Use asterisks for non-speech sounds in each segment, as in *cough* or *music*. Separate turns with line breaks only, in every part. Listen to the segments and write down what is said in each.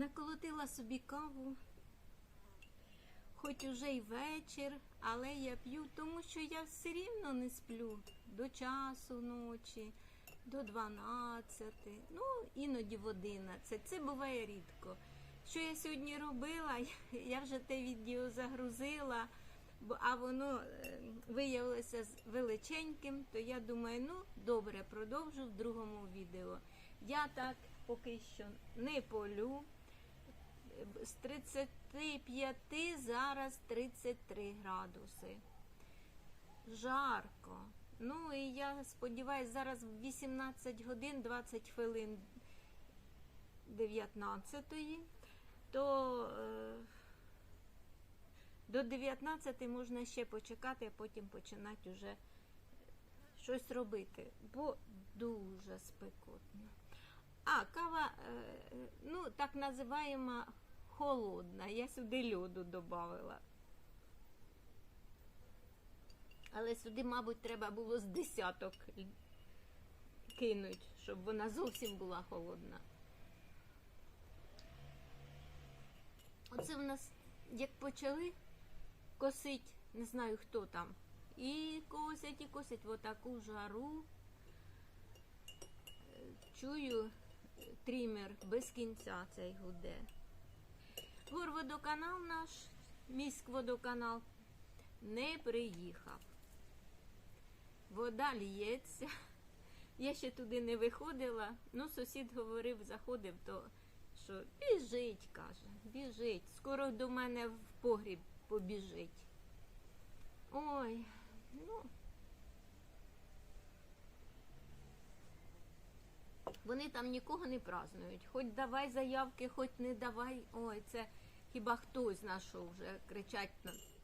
Наколотила собі каву, хоч уже й вечір, але я п'ю, тому що я все рівно не сплю до часу ночі, до 12, ну іноді в 11. Це буває рідко. Що я сьогодні робила, *laughs* я вже те відео загрузила, а воно е, виявилося величеньким, то я думаю, ну добре, продовжу в другому відео. Я так поки що не полю. З 35 зараз 33 градуси. Жарко. Ну і я сподіваюся, зараз 18 годин 20 хвилин 19-ї, то е, до 19 можна ще почекати, а потім починати вже щось робити, бо дуже спекотно. А, кава, е, е, ну, так називаємо холодна. Я сюди льоду додавала. Але сюди, мабуть, треба було з десяток кинуть, щоб вона зовсім була холодна. Оце в нас, як почали косить, не знаю хто там. І косять, і косять в отаку жару. Е, Чую, трімер без кінця цей гуде. Горводоканал наш, міськводоканал, не приїхав. Вода лється. Я ще туди не виходила. Ну, сусід говорив, заходив, то що біжить, каже, біжить. Скоро до мене в погріб побіжить. Ой, ну. Вони там нікого не празднують. Хоч давай заявки, хоч не давай. Ой, це хіба хтось знайшов вже кричать,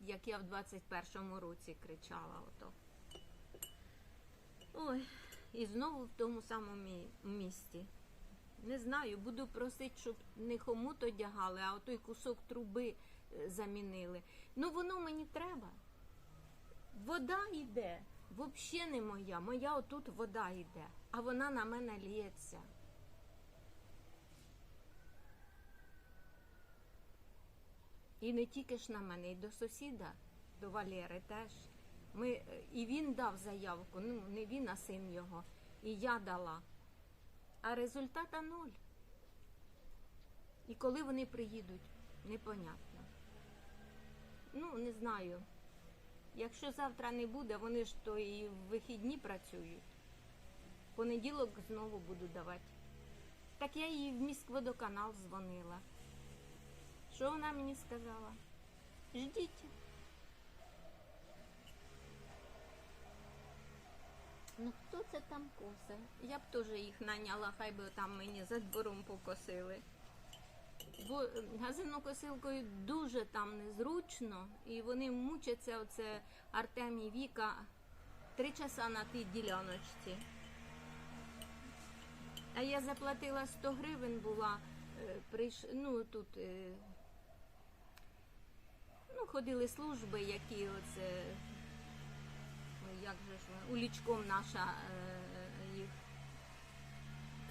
як я в 21-му році кричала ото. Ой, і знову в тому самому місті. Не знаю, буду просити, щоб не хомут одягали, а той кусок труби е, замінили. Ну воно мені треба. Вода йде, взагалі не моя. Моя отут вода йде, а вона на мене лється. І не тільки ж на мене, і до сусіда, до Валери теж. Ми, е, і він дав заявку, ну не він, а син його. І я дала. А результата нуль. І коли вони приїдуть, непонятно. Ну, не знаю. Якщо завтра не буде, вони ж то і в вихідні працюють. Понеділок знову буду давати. Так я їй в міськводоканал дзвонила. Що вона мені сказала? Ждіть. Ну хто це там косе? Я б теж їх наняла, хай би там мені за двором покосили. Бо газонокосилкою дуже там незручно, і вони мучаться, оце Артем і Віка три часа на тій діляночці. А я заплатила 100 гривень була, е, прийш... ну тут е, ну, ходили служби, які оце, як же ж улічком наша е, їх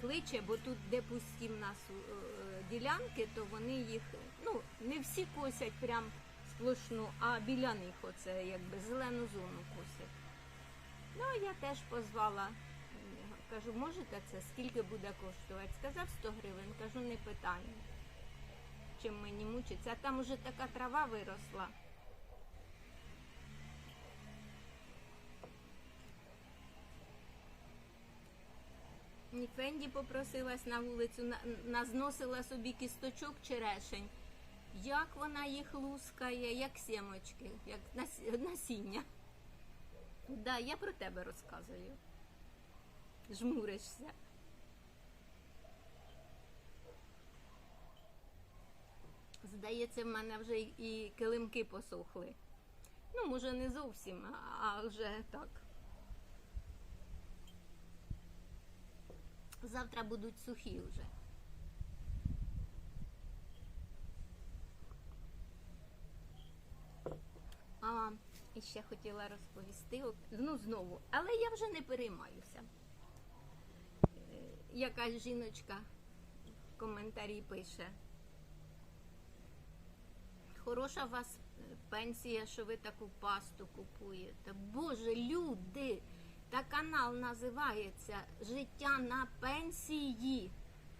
кличе, бо тут, де пусті в нас е, ділянки, то вони їх, ну, не всі косять прям сплошну, а біля них оце якби зелену зону косять. Ну, я теж позвала, кажу, можете це, скільки буде коштувати? Сказав 100 гривень, кажу, не питання. Чим мені мучиться, а там уже така трава виросла. Ні Фенді попросилась на вулицю, назносила собі кісточок черешень. Як вона їх лускає, як сімочки, як насіння. Да, я про тебе розказую. Жмуришся. Здається, в мене вже і- килимки посохли. Ну, може, не зовсім, а- а вже так. Завтра будуть сухі вже. А, і ще хотіла розповісти, ну знову, але я вже не переймаюся. Е, Якась жіночка в коментарі пише. Хороша у вас пенсія, що ви таку пасту купуєте. Боже, люди! Та канал називається Життя на пенсії,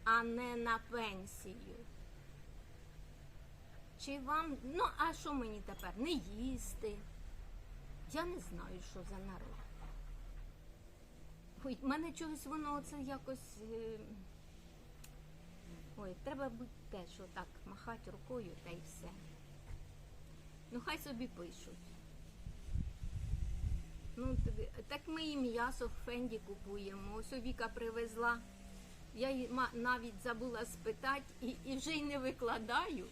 а не на пенсію. Чи вам. Ну, а що мені тепер? Не їсти? Я не знаю, що за народ. Ой, мене чогось воно оце якось. е, Ой, треба бути те, що так махати рукою та й все. Ну, хай собі пишуть. Ну, так ми і м'ясо в фенді купуємо. Ось Віка привезла. Я ма- навіть забула спитати і, і вже й не викладаю.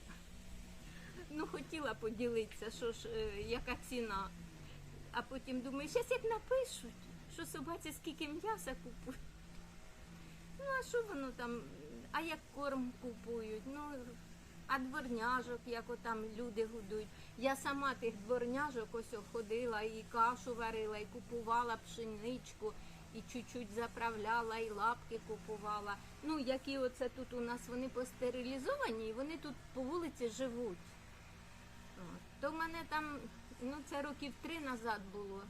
Ну, хотіла поділитися, що ж, е, яка ціна. А потім думаю, зараз як напишуть, що собаці скільки м'яса купують. Ну, а що воно там? А як корм купують? Ну, а дворняжок, як там люди годують. Я сама тих дворняжок ось ходила і кашу варила, і купувала пшеничку, і чуть-чуть заправляла, і лапки купувала. Ну, які оце тут у нас вони постерилізовані, і вони тут по вулиці живуть. То в мене там, ну це років три назад було.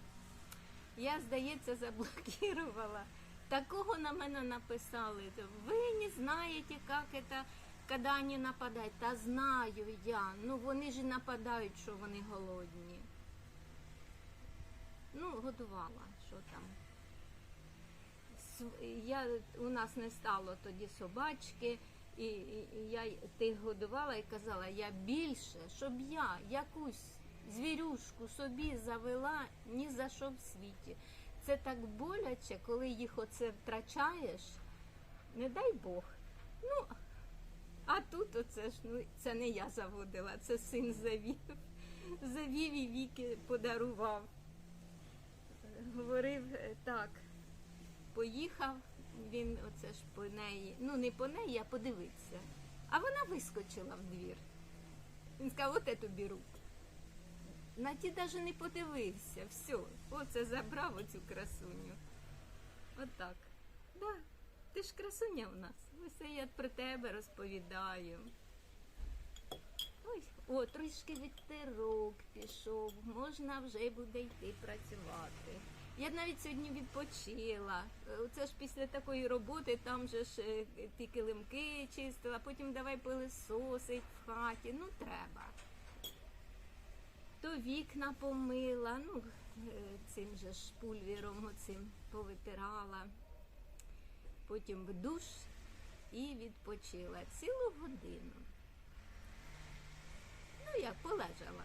Я, здається, заблокувала. Такого на мене написали. Ви не знаєте, як це, коли вони нападають. Та знаю я. Ну вони ж нападають, що вони голодні. Ну, годувала, що там. Я, у нас не стало тоді собачки, і, і, і я тих годувала і казала, я більше, щоб я якусь звірюшку собі завела ні за що в світі. Це так боляче, коли їх оце втрачаєш. Не дай Бог. Ну, а тут оце ж, ну, це не я заводила, це син завів. Завів і віки подарував. Говорив е, так, поїхав, він оце ж по неї, ну не по неї, а подивитися. А вона вискочила в двір. Він сказав, от я тобі руку. На ті навіть не подивився. Все, оце забрав оцю красуню. Отак. Да. Ти ж красуня в нас. Ось я про тебе розповідаю. Ой, о, трішки вітерок пішов, можна вже буде йти працювати. Я навіть сьогодні відпочила. Е, Це ж після такої роботи, там же ж е, ті килимки чистила, потім давай пилисосить в хаті. Ну треба. То вікна помила, ну е, цим же ж пульвіром оцим повитирала. Потім в душ і відпочила цілу годину. Ну як полежала.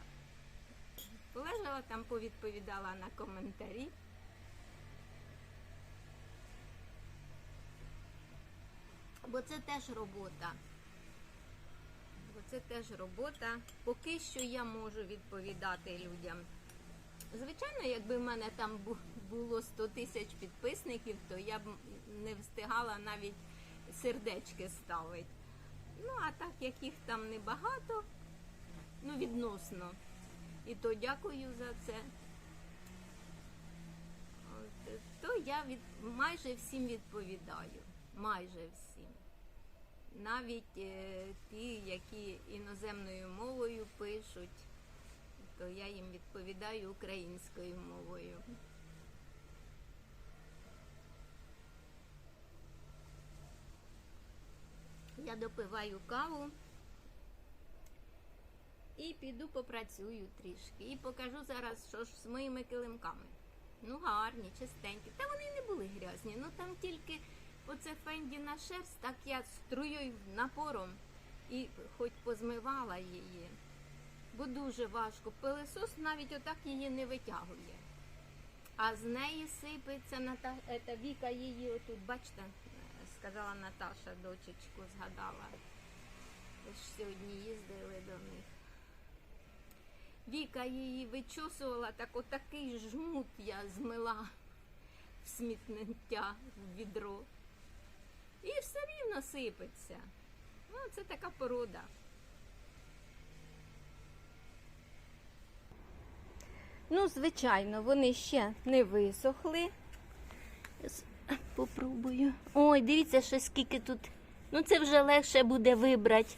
Полежала там, повідповідала на коментарі. Бо це теж робота. Бо це теж робота. Поки що я можу відповідати людям. Звичайно, якби в мене там було 100 тисяч підписників, то я б не встигала навіть сердечки ставити. Ну, а так як їх там небагато, ну відносно. І то дякую за це. От, То я від майже всім відповідаю. Майже всім. Навіть е, ті, які іноземною мовою пишуть, то я їм відповідаю українською мовою. Я допиваю каву і піду попрацюю трішки. І покажу зараз, що ж з моїми килимками. Ну, гарні, чистенькі. Та вони не були грязні. Ну там тільки оце фенді на шерсть, так я струєю напором і хоч позмивала її. Бо дуже важко. Пилисос навіть отак її не витягує. А з неї сипеться Ната... Ета, Віка її отут, бачите, сказала Наташа, дочечку згадала. Ми ж сьогодні їздили до них. Віка її вичосувала, так отакий жмут я змила в смітниття в відро. І все рівно сипеться. Ну, це така порода. Ну, звичайно, вони ще не висохли. Попробую. Ой, дивіться, що скільки тут. Ну, це вже легше буде вибрати.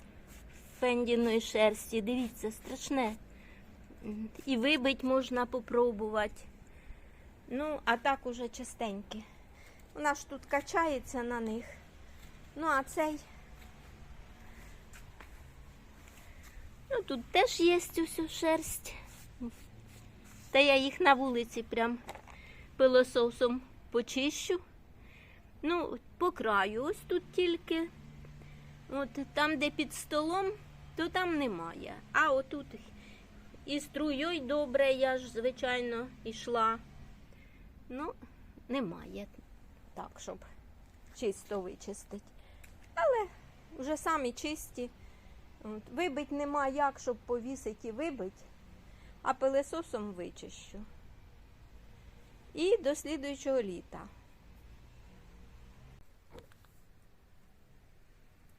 фендіної шерсті. Дивіться, страшне. І вибить можна попробувати. Ну, а так уже частенькі. Вона ж тут качається на них. Ну, а цей. Ну, тут теж є усю шерсть. Та я їх на вулиці прям пилососом почищу. Ну, по краю, ось тут тільки. От там, де під столом, то там немає. А отут і струєю добре, я ж, звичайно, йшла. Ну, немає так, щоб чисто вичистити. Але вже самі чисті. От, вибить нема як, щоб повісити і вибити, а пилесосом вичищу. І до слідуючого літа.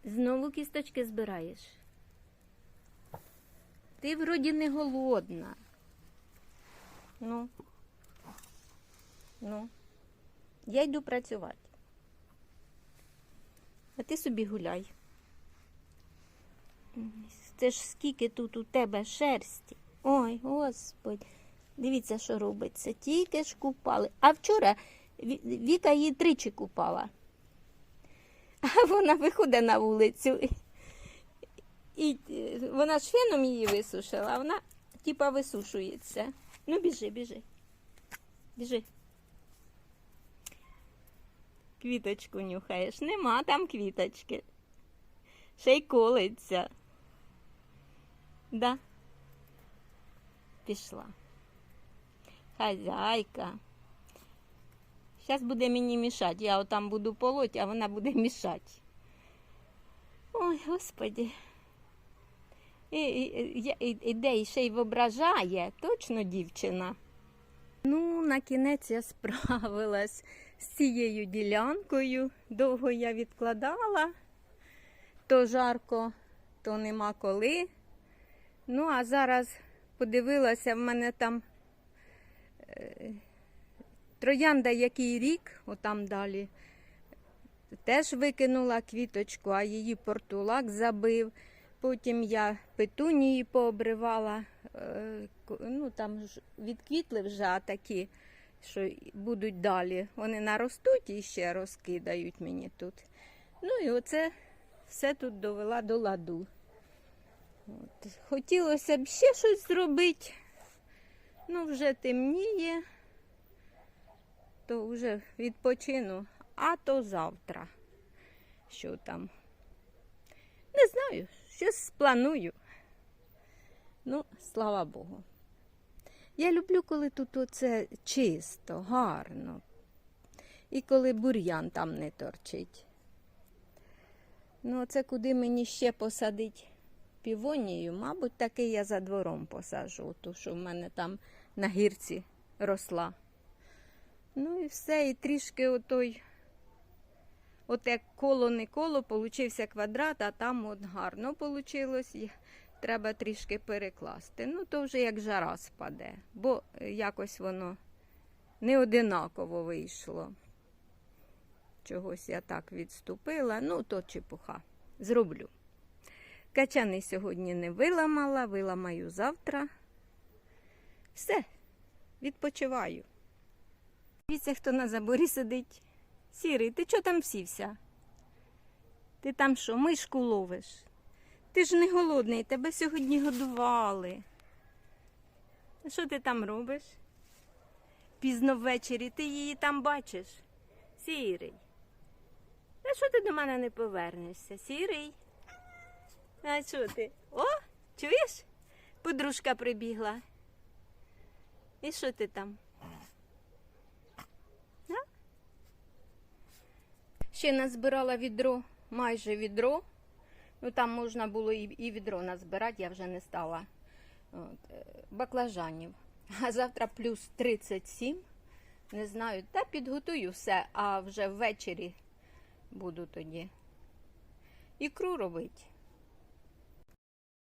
Знову кісточки збираєш. Ти вроді не голодна. Ну. Ну. Я йду працювати. А ти собі гуляй. Це ж скільки тут у тебе шерсті. Ой, господи. Дивіться, що робиться. Тільки ж купали. А вчора Ві- Віка її тричі купала. А *laughs* вона виходить на вулицю. І, вона ж феном її висушила, а вона типа висушується. Ну, біжи, біжи. Біжи. Квіточку нюхаєш. Нема там квіточки. Ще й колиться. Да. Пішла. Хазяйка. Зараз буде мені мішати. Я отам буду полоть, а вона буде *laughs* мішати. Ой, господи. І, і, і, іде і ще й воображає. Точно дівчина. Ну, на кінець я справилась з цією ділянкою. Довго я відкладала. То жарко, то нема коли. Ну, а зараз подивилася, в мене там е, троянда який рік, отам далі. Теж викинула квіточку, а її портулак забив. Потім я петунії пообривала. е, Ну, там відквітли вже а такі, що будуть далі. Вони наростуть і ще розкидають мені тут. Ну і оце все тут довела до ладу. От. Хотілося б ще щось зробити. Ну, вже темніє, то вже відпочину, а то завтра. Що там? Не знаю, щось спланую. Ну, слава Богу. Я люблю, коли тут оце чисто, гарно. І коли бур'ян там не торчить. Ну, оце куди мені ще посадить півонію, мабуть, таки я за двором посажу, ту, що в мене там на гірці росла. Ну і все, і трішки отой, от як коло не коло, получився квадрат, а там от гарно получилось. Треба трішки перекласти. Ну, то вже як жара спаде, бо якось воно не одинаково вийшло. Чогось я так відступила, ну то чепуха. Зроблю. Качани сьогодні не виламала, виламаю завтра. Все, відпочиваю. Дивіться, хто на заборі сидить. Сірий, ти чого там сівся? Ти там що, мишку ловиш? Ти ж не голодний, тебе сьогодні годували. Що ти там робиш? Пізно ввечері ти її там бачиш. Сірий. А що ти до мене не повернешся? Сірий? А що ти? О, чуєш? Подружка прибігла. І що ти там? А? Ще назбирала відро, майже відро. Ну там можна було і, відро назбирати, я вже не стала. От, е, баклажанів. А завтра плюс 37. Не знаю, та підготую все, а вже ввечері буду тоді. Ікру робити.